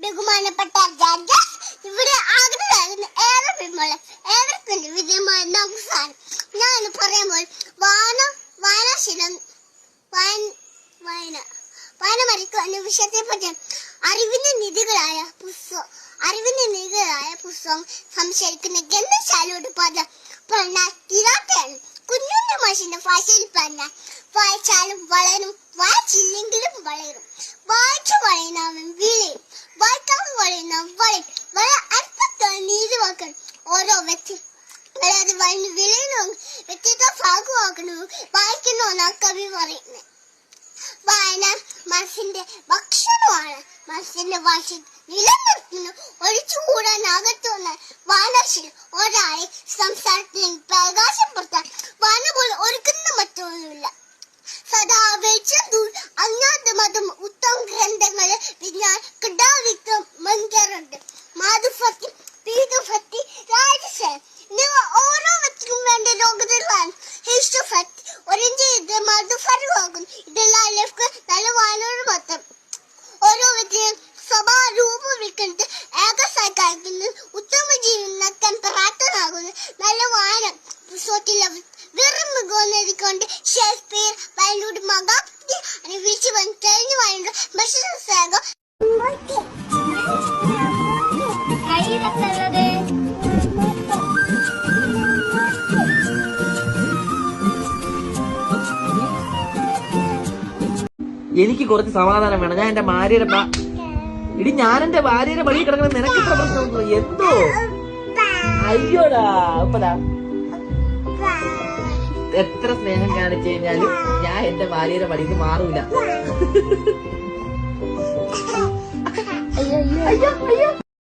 ബഹുമാനപ്പെട്ട ഇവിടെ ആഗ്രഹമാകുന്ന ഏറെ പെരുമാളെ ഏവർക്കും വിജയമായ നമസ്കാരം ഞാൻ പറയുമ്പോൾ വാന വായനാശീലം വായന വായന. വായന മരിക്കുക എന്ന വിഷയത്തെ പറ്റി അറിവിന്റെ നിധികളായ പുസ്തകം അറിവിന്റെ നിധികളായ പുസ്തകം സംശയിക്കുന്ന ഗന്ധശാലയോട് പദം പറഞ്ഞാൽ കുഞ്ഞുണ്ണി മാഷിന്റെ ഭാഷയിൽ പറഞ്ഞാൽ വായിച്ചാലും വളരും വായിച്ചില്ലെങ്കിലും വളരും. വായിച്ചു വളയുന്നവൻ വളയും. വളരെ വാക്കണം ഓരോ വ്യക്തി അതായത് വിളയുന്ന വ്യക്തിത്വ ഭാഗമാക്കണം വായിക്കണമെന്നാണ് കവി പറയുന്നത്. വായന മനസ്സിന്റെ ഭക്ഷണമാണ്. മനസ്സിന്റെ വാശ നിലനിർത്തുന്നു. ഒഴിച്ചുകൂടാനാകത്തുന്ന വായനാശീലം. ഒരാളെ സംസാരത്തിൽ പ്രകാശപ്പെടുത്താൻ വായന മികവുന്നതിക്കൊണ്ട് ഷേക്സ്പിയർ വയലൂട് മകാപ്തി വിളിച്ചു വന്ന് തെളിഞ്ഞു വായന ഭക്ഷണ കയ്യിലെത്തുള്ളത് എനിക്ക് കുറച്ച് സമാധാനം വേണം. ഞാൻ എന്റെ ഭാര്യയുടെ ഇടി ഞാൻ എന്റെ ഭാര്യയുടെ വഴി കിടക്കണം നിനക്ക് എന്തോ? അയ്യോടാ ഇപ്പതാ എത്ര സ്നേഹം കാണിച്ചു കഴിഞ്ഞാലും ഞാൻ എന്റെ ഭാര്യയുടെ പടിക്ക് മാറൂല.